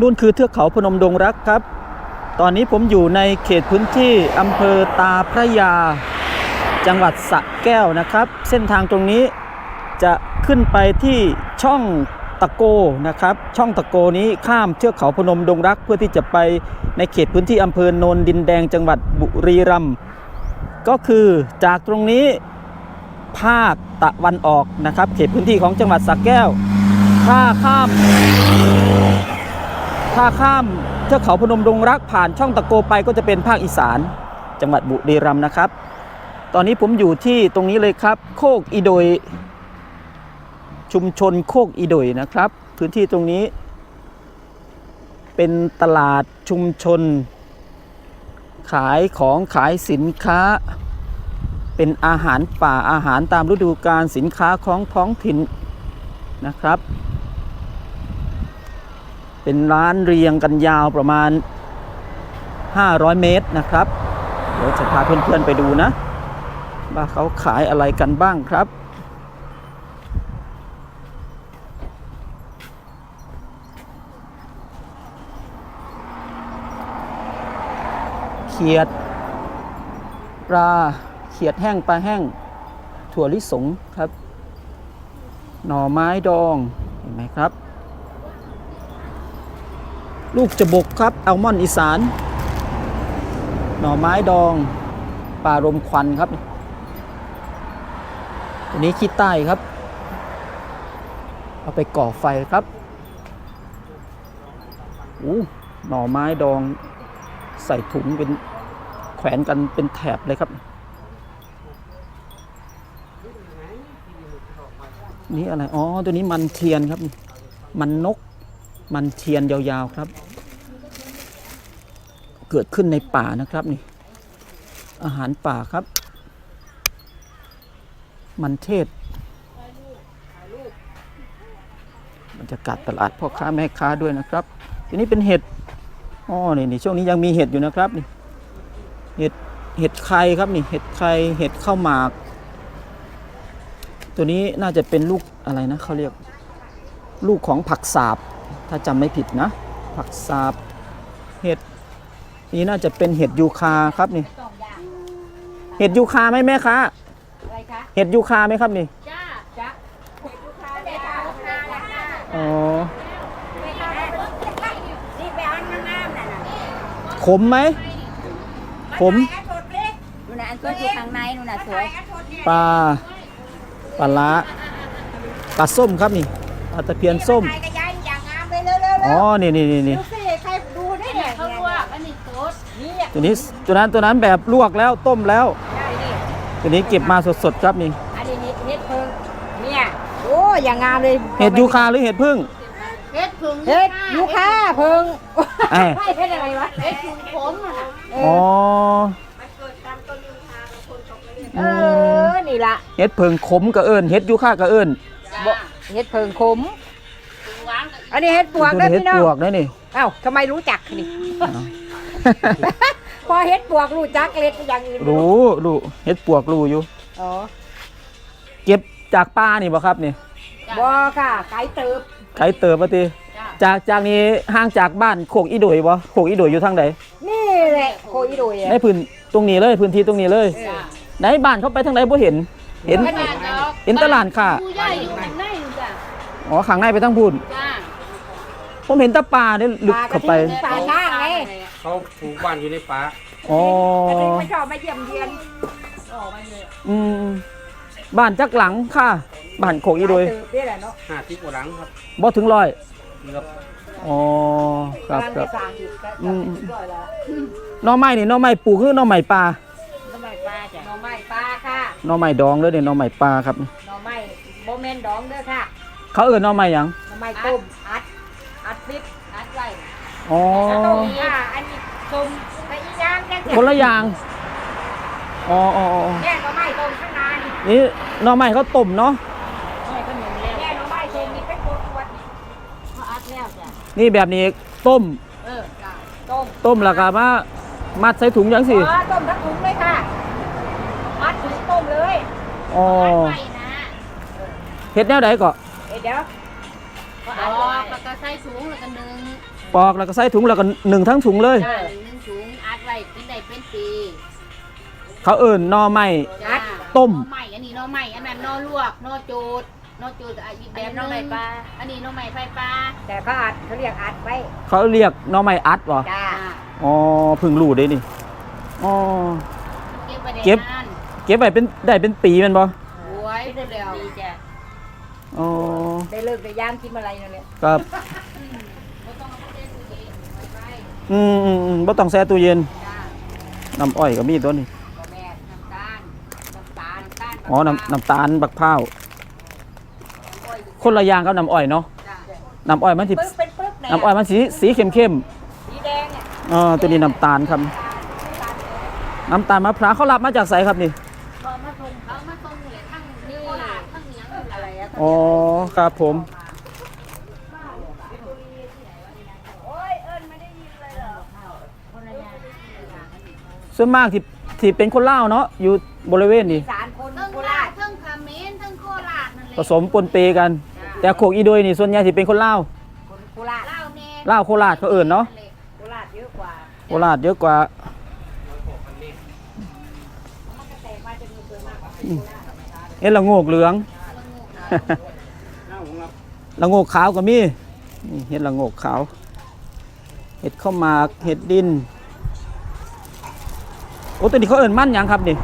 นู่นคือเทือกเขาพนมดงรักครับ ตอนนี้ผมอยู่ในเขตพื้นที่อำเภอตาพระยา จังหวัดสระแก้วนะครับ เส้นทางตรงนี้จะขึ้นไปที่ช่องตะโกนะครับ ช่องตะโกนี้ข้ามเทือกเขาพนมดงรัก เพื่อที่จะไปในเขตพื้นที่อำเภอโนนดินแดงจังหวัดบุรีรัมย์ก็คือจากตรงนี้ภาคตะวันออกนะครับ เขตพื้นที่ของจังหวัดสระแก้ว ถ้าข้าม ถ้าข้ามเทือกเขาพนมดงรักผ่านช่องตะโกไปก็จะเป็นภาคอีสาน จังหวัดบุรีรัมย์นะครับ ตอนนี้ผมอยู่ที่ตรงนี้เลยครับ โคกอีโดย ชุมชนโคกอีโดยนะครับ พื้นที่ตรงนี้ เป็นตลาดชุมชน ขายของขายสินค้า เป็นอาหารป่าอาหารตามฤดูกาลสินค้าของท้องถิ่นนะครับ เป็นร้านเรียงกันยาวประมาณ 500 เมตรนะครับ เดี๋ยวจะพาเพื่อนๆไปดูนะ ว่าเขาขายอะไรกันบ้างครับ เขียด ปลา เขียดแห้งปลาแห้ง ถั่วลิสงครับ หน่อไม้ดอง เห็นไหมครับ ลูกจะบกครับอัลมอนด์อีสาน หน่อไม้ดองปลารมควันครับ ตัวนี้ขี้ใต้ครับ เอาไปก่อไฟครับอู้หน่อไม้ดองใส่ถุงเป็นแขวนกันเป็นแถบเลยครับ นี่อะไร อ๋อ ตัวนี้มันเทียนครับ มันนก มันเทียนยาวๆครับ เกิดขึ้นในป่านะครับนี่ อาหารป่าครับ มันเทศบรรยากาศตลาดพ่อค้าแม่ค้าด้วยนะครับ ทีนี้เป็นเห็ดอ๋อนี่นี่ช่วงนี้ยังมีเห็ดอยู่นะครับนี่เห็ดเห็ดไข่ครับนี่เห็ดไข่เห็ดข้าวหมาก ตัวนี้น่าจะเป็นลูกอะไรนะเขาเรียก ลูกของผักสาบ ถ้าจำไม่ผิดนะ ผักสาบเห็ดนี่น่าจะเป็นเห็ดยูคาครับนี่เห็ดยูคาไหมแม่ค้าอะไรคะเห็ดยูคาไหมครับนี่จ้าจ้าเด็กลูกค้าเด็กลูกค้าแล้วค่ะอ๋อนี่ไปเอาน้ำน้ำน่ะนะขมไหม ขมนู่นน่ะอันตัวอยู่ข้างในนู่นน่ะสวยปลาปลาละปลาส้มครับนี่ปลาตะเพียนส้ม ใครก็ อ๋อ นี่นี่นี่นี่ดูสิใครดูได้เนี่ยเขาลวกอันนี้โต๊ดนี่ตัวนี้ตัวนั้นตัวนั้นแบบลวกแล้วต้มแล้ว ได้นี่ตัวนี้เก็บมาสดๆครับนี่ อันนี้เห็ดเพิ่งเนี่ยโอ้อย่างงามเลยเห็ดยูคาหรือเห็ดพึ่งเฮ็ดผึ่งเห็ดยูคาเพิ่งเอ้ยไม่เห็ดอะไรวะเฮ็ดผึ่งผมอะน่ะเออ๋ออเออ นี่ละเห็ดเพิงขมกระเอิญเห็ดยูคากระเอิญจ้าเห็ดเพิ่งขมผึ่งหวานกับ อันนี้เห็ดปวกตัวได้นี้เห็ดพี่น้อปงวกนะนี่เอ้าทำไมรู้จักนี่ พอเฮ็ดปวกรู้จักเล็ดอย่างอื่นรู้รู้เห็ดปวกรู้อยู่อ๋อเก็บจากป่านี่บ่ครับนี่บอค่ะไก่เติบไก่เติบปะติจ้าจากจากนี้ห่างจากบ้านโคกอีโดยบ่โคกอีโดยอยู่ทางใดนี่แหละโคอีโดยในพื้นตรงนี้เลยพื้นที่ตรงนี้เลยจ้าไหนบ้านเขาไปทางไหนบ่เห็น เห็นขนาดดอกเห็นตลาดค่ะผู้ใหญ่อยู่ข้างในอยู่จ้าอ๋อข้างในไปทางพูนจ้า ผมเห็นแตะป่านี่ลึกเข้าไป ป่าช้างไงเขาปลูกบ้านอยู่ในป่าอ๋อแต่นี่ไม่ชอบมาเยี่ยมเยียนอืม บ้านจักหลังค่ะ บ้านโคกอีโดยไก่เติบนี่แหละเนาะห้าทิศกว่าหลังครับบ่ถึงร้อย เกือบอ๋อ ครับกำลังครัจะบสร้างอีกก็อืมร้อยละหน่อไม้นี่หน่อไม้ปลูกคือหน่อไม้ปลาหน่อไม้ปลาจ้ะหน่อไม้ปลาค่ะหน่อไม้ดองเลยเนี่ยหน่อไม้ปลาครับ หน่อไม้โบแมนดองเด้อค่ะเขาเอิ้นหน่อไม้หยังหน่อไม้ต้มอัดอัดฟิตอัดไว้ อ๋อ ต้มค่ะอันนี้ต้มไปอีกอย่างแกงคนละอย่าง อ๋ออ๋ออ๋อแกงหน่อไม้ต้มข้างในนี่หน่อไม้เขาต้มเนาะให้ขนมแล้วแกงหน่อไม้ต้มนี่เป็นขวดเขาอัดแล้วจ้านี่แบบนี้ต้มเออจ้าๆต้มต้มแล้วก็มามัดใส่ถุงยังสิอ๋อต้มทั้งถุงเลยค่ะมัดถุงต้มเลยอ๋ออัดไว้นะเฮ็ดแนวใดก็เอ้ยเดี๋ยว เพราะอัดไว้ปากกาไส้สูงแล้วก็หนึ่งปอกแล้วก็ใส่ถุงแล้วก็หนึ่งทั้งถุงเลย จ้าหนึ่งสูงอัดไว้เป็นได้เป็นปีเขาเอิ่นหนอไม้ จ้าต้ม หน่อใหม่อันนี้หน่อใหม่อันนั้นหน่อลวกหน่อจูดหน่อจูดอะอีกแบบหนึงอันนี้หน่อใหม่ไฟปลาแต่เขาอัดเขาเรียกอัดไว้เขาเรียกหนอไม้อัดวะจ้าอ๋อเพึ่งรู้ได้นี่อ๋อ เก็บไว้ได้เก็บ นานเก็บไว้เป็นได้เป็นปีแมันบ่โอ้ยเร็วดีจ้ะ อ๋อได้เลิกได้ย่างกินอะไรนั่นแหละครับบ่ต้องเอาไปเล่นตู้เย็นไว้ไว้อืมอืมอืมบ่ต้องแช่ตู้เย็นจ้าน้ำอ้อยก็มีตัวนี้บ่แม่นน้ำตาลน้ำตาลน้ำตาลอ๋อน้ำน้ำตาลบักพร้าวคนละอย่างกับน้ำอ้อยเนาะจ้าน้ำอ้อยมันสิปึ๊กเป็นปึ๊กเนี่ยน้ำอ้อยมันสีสีเข้มเข้มสีแดงเนี่ยๆอ๋อตัวนี้น้ำตาลครับน้ำตาลมะพร้าวเขารับมาจากไสครับนี่ พอมาส่งเขามาส่งเลยทั้งนี่ทั้งเหนียง อะไรอะอ๋อ ครับผม ส่วนมากที่ที่เป็นคนลาวเนาะอยู่บริเวณนี้ สารคนทั้งโคโคราราชชทั้งเขมรทั้งโคราชนั่นแหผละสมปนเปกัน แต่โคกอีโดยนี่ส่วนใหญ่ที่เป็นคนลาวคนโคราชเล่าแน่ลาวโคราชเขาเอิ่นเนาะ โคราชเยอะกว่าโคราชเยอะกว่าแต่มาจะมีตัวมากกว่าเอ็นละโงกเหลือง ละโงกขาวก็มีนี่เห็ดละโงกขาว เห็ดข้าวหมากเห็ดดิน โอ้ตัวนี้เขาเอิ่นมั่นหยังครับนี่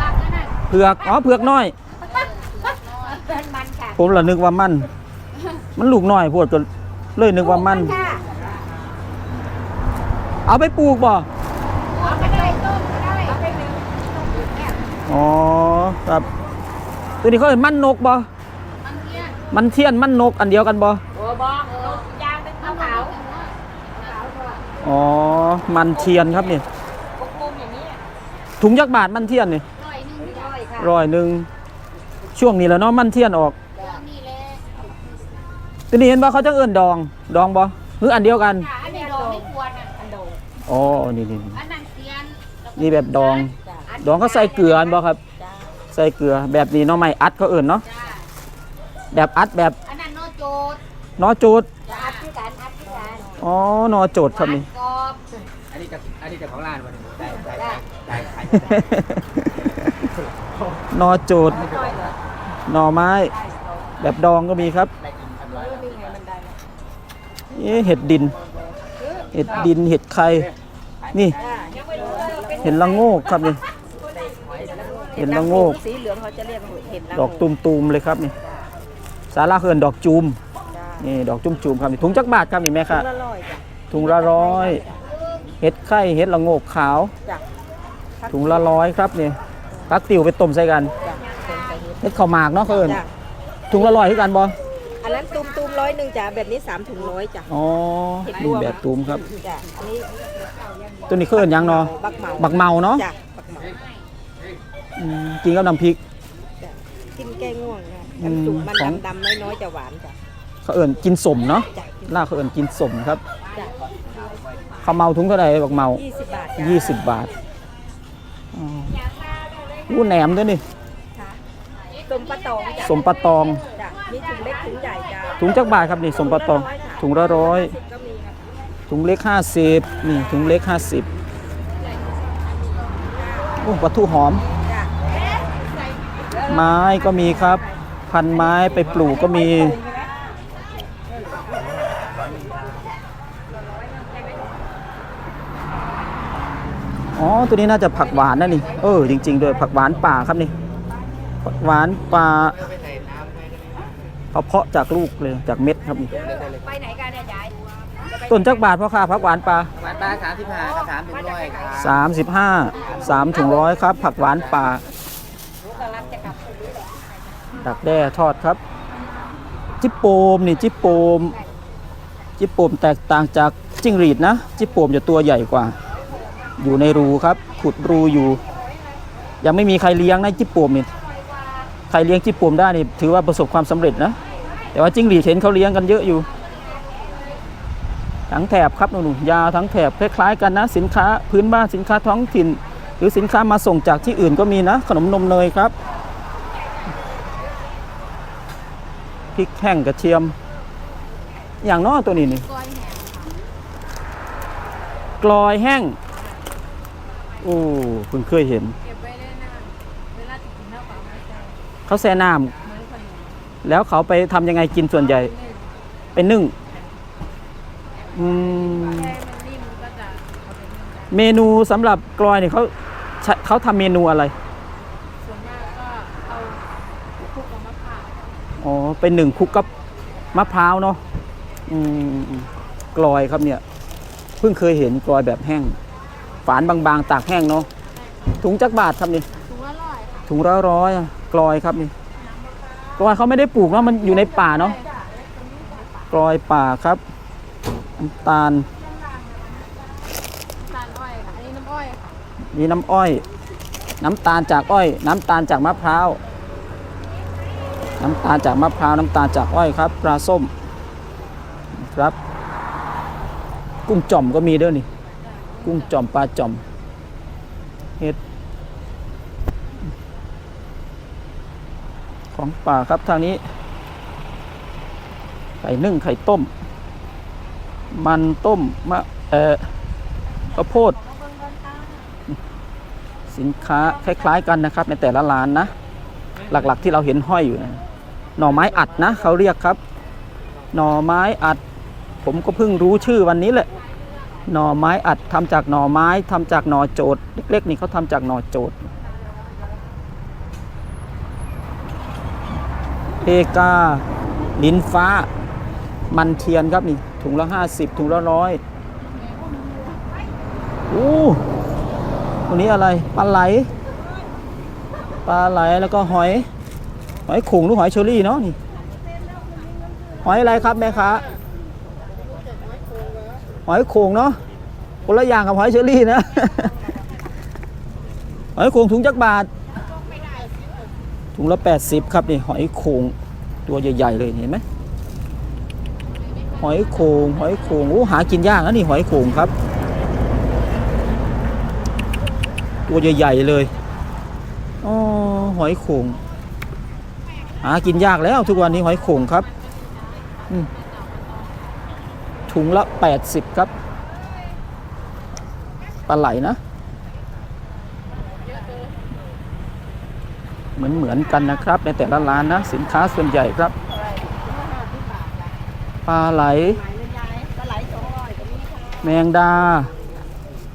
รักนั่นน่ะเผือกอ๋อเผือกน้อยเป็นมันค่ะผมละนึกว่ามั่นมันลูกน้อยพวดก็เลยนึกว่ามั่นค่ะเอาไปปลูกบ่เอาไปได้ต้มก็ได้เอาไปหนึ่งต้มแค่อ๋อครับ ตัวนี้เขาเอิ่นมั่นนกบ่มันเทียน มันเทียนมั่นนกอันเดียวกันบ่โอ้บอกนกยางเป็นขาวขาวขาวตัวอ๋อ มันเทียนครับนี่กลมๆอย่างนี้ถุงยักษ์บาทมันเทียนนี่ร้อยหนึ่งจ้ะร้อยค่ะร้อยหนึ่งช่วงนี้แหล้วเนาะมันเทียนออกเรื่องนี้แหละตัวนี้เห็นบ่เขาจะเอิ่นดองดองบ่หรืออันเดียวกันจ้ะอันนี้ดอกไม่ควรอะอันโดงอ๋อนี่นี่นี่อันนั้นเทียนแล้วก็นี่แบบดองจ้ะดองเขาใส่เกลืออันบ่ครับจ้าใส่เกลือแบบนี้เนาะไม่อัดเขาเอิ่นเนาะจ้า แบบอัดแบบอันนั้นโนโจดนอจูดจ้าอัดที่กันอัดที่กันอ๋อนอโจดครับนี่ กรอบอันนี้จะอันนี้จะของร้านวันได้ได้ได้ขายนอจูดน้อยเหรอหน่อไม้ แบบดองก็มีครับได้กินทำไรเออมีไงมันได้ไหมเอ๊ะเห็ดดิน เห็ดดินเห็ดไข่นี่อ่ายังไม่รู้เออเป็นเห็ดละโงกครับนี่ เห็ดละโงก สีเหลืองเขาจะเรียกเห็ดละดอกตูมๆเลยครับนี่ สาราเขื่อนดอกจูมจ้านี่ดอกจุ่มๆครับนี่ถุงจักบาทครับนี่แม่ค่ะ ละร้อยจ้ะถุงละร้อยเห็ดไข่เห็ดละโงกขาว จ้ะถุงละร้อยครับนี่ปักติวไปต้มใส่กันจ้ะเป็นไก่เห็ดเห็ดข้าวหมากเนาะเขาเอิญจ้ะถุงละร้อยคือกันบ่อันนั้นตูมตูมร้อยหนึ่งจ้ะแบบนี้สามถุงร้อยจ้ะอ๋อนี่แบบตูมครับ จ้ะอันนี้ตัวนี้เขาเอิญยังเนาะบักเหมาบักเมาเนาะจ้ะบักเหมาอืมกินกับน้ำพริก จ้ะกินแก้ง่วงนะ อืมน้ำจุกมันของดำๆน้อยๆจะหวานจ้ะเขาเอิญกินสมเนาะจ้ะล่าวเขาเอิญกินสมครับจ้ะข้าวเมาถุงเท่าไหร่บักเมา ยี่สิบบาทจ้ะยี่สิบบาทอ๋ออู้แหนมด้วยนี่ส้มปลาตองจ้ะสมปลาตอง จ้ะมีถุงเล็กถุงใหญ่จ้ะถุงจักบาทครับนี่สมปลาตอง ถุงละร้อย สิบก็มีครับถุงเล็กห้าสิบนี่ถุงเล็กห้าสิบโอ้ปลาทูหอม จ้ะไม้ก็มีครับ พันไม้ไปปลูกก็มี อ๋อ ตัวนี้น่าจะผักหวานนะนี่ เออ จริง ๆ ด้วยผักหวานป่าครับนี่ ผักหวานป่าเขาเพาะจากลูกเลยจากเม็ดครับนี่ ไปไหนกันเนี่ยยายต้นจักบาทพ่อค้าผักหวานป่าหวานปลาสามสิบห้าสามถึงร้อยครับสามสิบห้าสามถึงร้อยครับ ผักหวานป่า รู้กำลังจะกลับ ดักแด้ทอดครับ จิปโปมนี่จิปโปม จิปโปมแตกต่างจากจิ้งหรีดนะ จิปโปมจะตัวใหญ่กว่า อยู่ในรูครับ ขุดรูอยู่ ยังไม่มีใครเลี้ยงนะจิปโปมนี่ใครเลี้ยงจิปโปมได้นี่ถือว่าประสบความสำเร็จนะ แต่ว่าจิ้งหรีดเห็นเขาเลี้ยงกันเยอะอยู่ ทั้งแถบครับหนูๆยาทั้งแถบคล้ายๆกันนะ สินค้าพื้นบ้านสินค้าท้องถิ่น หรือสินค้ามาส่งจากที่อื่นก็มีนะ ขนมนมเนยครับ พริกแห้งกระเทียม อย่างน้อตัวนี้นี่ก้อยแห้งกลอยแห้งโอ้เพิ่งเคยเห็น เก็บไว้ได้นานเวลาจะกินข้าวเปล่าไม่ใช่เขาแช่น้เหมือนคนำแล้วเขาไปทำยังไงกินส่วนใหญ่เป็นนึ่งอืมมันนิ่มก็จะเอาไปนึ่งได้เมนูสำหรับกลอยเนี่ยเขาใช้เขาทำเมนูอะไร ส่วนมากก็เอาคลุกกับมะพร้าว อ๋อ เป็นหนึ่งคลุกกับมะพร้าวเนาะอืมกลอยครับเนี่ย เพิ่งเคยเห็นกลอยแบบแห้ง ฝานบางๆ ตากแห้งเนาะถุงจักบาทครับนี่ถุงละร้อยค่ะถุงละร้อยอะกลอยครับนี่กลอยเขาไม่ได้ปลูกเนาะมันอยู่ในป่าเนาะกลอยป่าครับน้ำตาลตาลอ้อยค่ะอันนี้น้ำอ้อยค่ะมีน้ำอ้อย น้ำตาลจากอ้อย น้ำตาลจากมะพร้าว น้ำตาลจากมะพร้าวน้ำตาลจากอ้อยครับปลาส้มครับ กุ้งจ่อมก็มีด้วยนี่ กุ้งจ่อมปลาจ่อมเห็ดของป่าครับทางนี้ ไข่นึ่งไข่ต้ม มันต้มมะเอ่อข้าวโพด สินค้าคล้าย ๆ กันนะครับในแต่ละร้านนะ หลักๆที่เราเห็นห้อยอยู่นะ หน่อไม้อัดนะเขาเรียกครับ หน่อไม้อัด ผมก็เพิ่งรู้ชื่อวันนี้แหละหน่อไม้อัดทำจากหน่อไม้ทำจากหน่อโจดเล็กๆนี่เขาทำจากหน่อโจดเพกาลิ้นฟ้า มันเทียนครับนี่ถุงละ50ถุงละร้อยอู้ตัวนี้อะไรปลาไหลปลาไหลแล้วก็หอย หอยโข่งหรือหอยเชอรี่เนาะนี่ หอยอะไรครับแม่ค้าหอยโข่งเนาะคนละอย่างกับหอยเชอรี่นะ หอยโข่งถุงจักบาท ถุงละ 80 ครับนี่หอยโข่งตัวใหญ่ ๆ เลยเห็นไหมหอยโข่งหอยโข่งโอ้หากินยากนะนี่หอยโข่งครับ ตัวใหญ่ ๆ เลยอ๋อหอยโข่ง หากินยากแล้วทุกวันนี้หอยโข่งครับอืมถุงละ 80 ครับปลาไหลนะ เหมือนเหมือนๆกันนะครับ ในแต่ละร้านนะ สินค้าส่วนใหญ่ครับปลาไหลปลาไหลสองร้อยก็มีค่ะแมงดา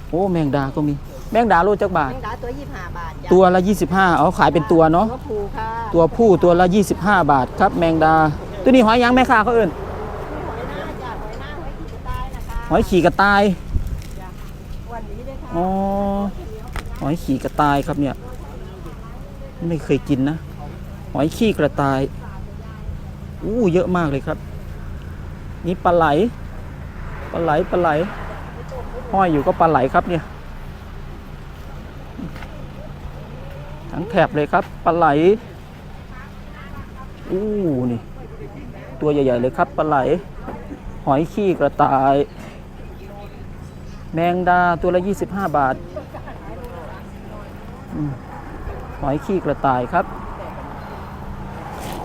โอ้ แมงดาก็มี แมงดาโลจักบาท แมงดาตัวยี่สิบห้าบาทจ้ะตัวละ 25เอาขายเป็นตัวเนาะ ตัวผูค่ะตัวผู้ตัวละ 25 บาทครับแมงดา ตัวนี้หอยยังแม่ค้าเขาเอิ่นหอยหน้าจ้ะหอยหน้าหอยขีดตายนะคะหอยขี่กระต่าย วันนี้ด้วยค่ะอ๋อ หอยขี่กระต่ายครับเนี่ย ไม่เคยกินนะ หอยขี้กระต่าย อู้เยอะมากเลยครับ นี่ปลาไหล ปลาไหลปลาไหล ห้อยอยู่ก็ปลาไหลครับเนี่ย ทั้งแถบเลยครับปลาไหลอู้นี่ตัวใหญ่ ๆ เลยครับปลาไหล หอยขี้กระต่าย แมงดาตัวละ 25 บาทหอยขี้กระต่ายครับ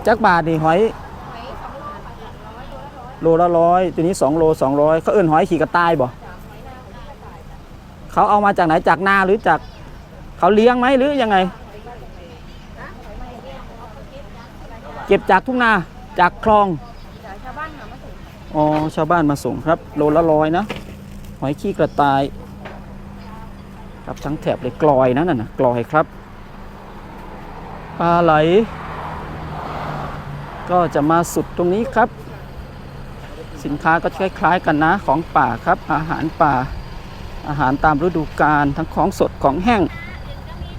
จักบาทนี่หอย โลละร้อยตัวนี้2โล200เขาเอิ้นหอยขี่กระต่ายบ่เขาเอามาจากไหนจากนาหรือจาก เขาเลี้ยงไหมหรือยังไง เก็บจากทุ่งนาจากคลองชาวบ้านหามาส่งอ๋อชาวบ้านมาส่งครับ โลละร้อยนะ หอยขี้กระต่าย ครับทั้งแถบเลยกลอยนะนั่นนะกลอยครับปลาไหล ก็จะมาสุดตรงนี้ครับ สินค้าก็คล้ายๆกันนะของป่าครับ อาหารป่าอาหารตามฤดูกาลทั้งของสดของแห้ง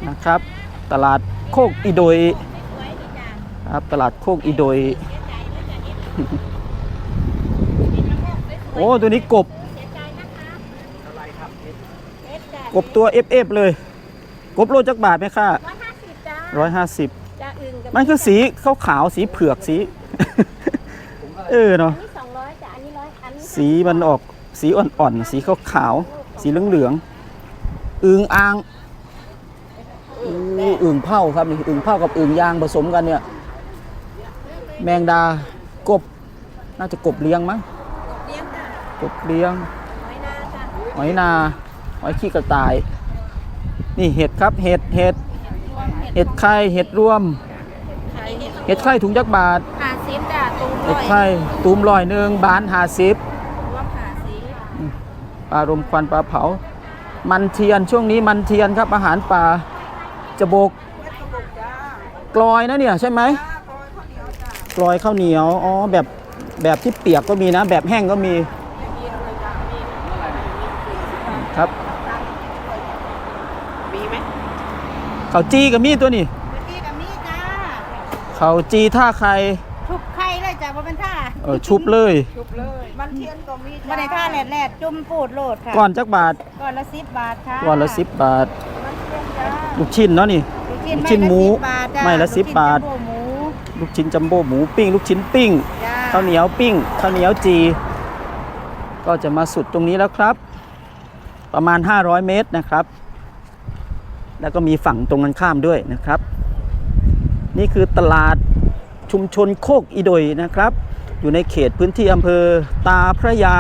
นะครับ ตลาดโคกอีโดย ครับตลาดโคกอีโดย โอ้ ตัวนี้กบ กบตัวเอฟเอฟเลย กบโลจักบาทไหมค่ะร้อยห้าสิบจ้าร้อยห้าสิบจ้าอึ่งกับมันคือสีขาวขาวๆสีเผือกสี เออเนาะอันนี้สองร้อยจ้าอันนี้ร้อยอันนี้สีมันออกสีอ่อนๆ สีขาวขาวๆสีเหลืองๆอึ่งอ่างอู้อึ่งเผาครับนี่อึ่งเผากับอึ่งยางผสมกันเนี่ย แมงดากบ น่าจะกบเลี้ยงมั้งกบเลี้ยงหอยนาหอยขี้กระต่าย นี่เห็ดครับเห็ดเห็ดเห็ดไข่เห็ดรวมเห็ดไข่ถุงยักษ์บาทหาซิมจ้ะตูมเห็ดไข่ตูมลอยหนึ่งบานหาสิบรวมหาซิมปลารมควันปลาเผา มันเทียนช่วงนี้มันเทียนครับอาหารป่าจะโบกกลอยนะเนี่ยใช่ไหมก ลอยข้าวเหนียว อ๋อ แบบแบบที่เปียกก็มีนะ แบบแห้งก็มี ครับ มีไหมข้าวจีกับมีตัวนี่พื้นที่กับนี่จ้าข้าวจีท่าใครทุบไข่เลยจ้ะว่าเป็นท่าเออชุบเลย ชุบเลยมันเทียนก็มีว่าในท่าแหลดแหลดจุ่มปูดโหลดค่ะก้อนจักบาท ก่อนละสิบบาทค่ะก้อนละสิบบาท มันเทียนจ้าลูกชิ้นเนาะนี่ ลูกชิ้นลูกชิ้นหมู ไม้ละสิบบาทจ้ะไม้ละ10บาทลูกชิ้นจัมโบ้หมู ลูกชิ้นจัมโบ้หมูปิ้ง ลูกชิ้นปิ้งจ้าข้าวเหนียวปิ้งข้าวเหนียวจี ก็จะมาสุดตรงนี้แล้วครับ ประมาณ 500 เมตรนะครับ แล้วก็มีฝั่งตรงกันข้ามด้วยนะครับ นี่คือตลาดชุมชนโคกอีโดยนะครับ อยู่ในเขตพื้นที่อำเภอตาพระยา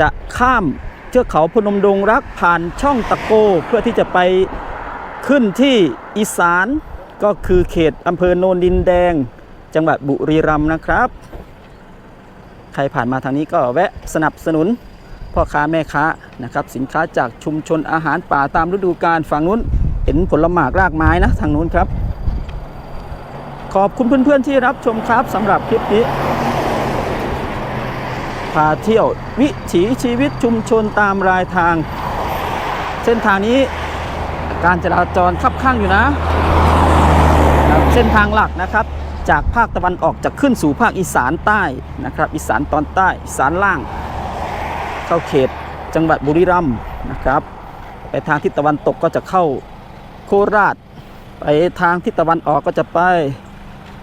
จะข้ามเทือกเขาพนมดงรักผ่านช่องตะโก เพื่อที่จะไปขึ้นที่อีสาน ก็คือเขตอำเภอโนนดินแดง จังหวัดบุรีรัมย์นะครับ ใครผ่านมาทางนี้ก็แวะสนับสนุนพ่อค้าแม่ค้านะครับ สินค้าจากชุมชนอาหารป่าตามฤดูกาลฝั่งนู้นเห็นผลหมากรากไม้นะทางนู้นครับ ขอบคุณเพื่อนๆที่รับชมครับสำหรับคลิปนี้ พาเที่ยววิถีชีวิตชุมชนตามรายทาง เส้นทางนี้การจราจรคับข้างอยู่นะ เส้นทางหลักนะครับ จากภาคตะวันออกจะขึ้นสู่ภาคอีสานใต้นะครับ อีสานตอนใต้อีสานล่าง เข้าเขตจังหวัดบุรีรัมย์นะครับ ไปทางทิศตะวันตกก็จะเข้าโคราช ไปทางทิศตะวันออกก็จะไป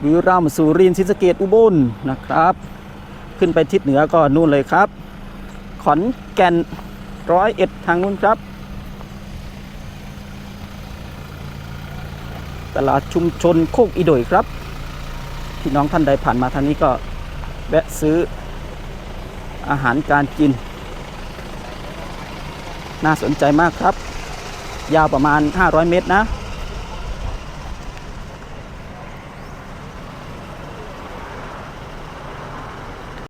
บุรีรัมย์สุรินทร์ศรีสะเกดอุบลนะครับ ขึ้นไปทิศเหนือก็นู่นเลยครับ ขอนแก่นร้อยเอ็ดทางนู้นครับ ตลาดชุมชนโคกอีโดยครับ พี่น้องท่านใดผ่านมาทางนี้ก็แวะซื้ออาหารการกิน น่าสนใจมากครับ ยาวประมาณ 500 เมตรนะ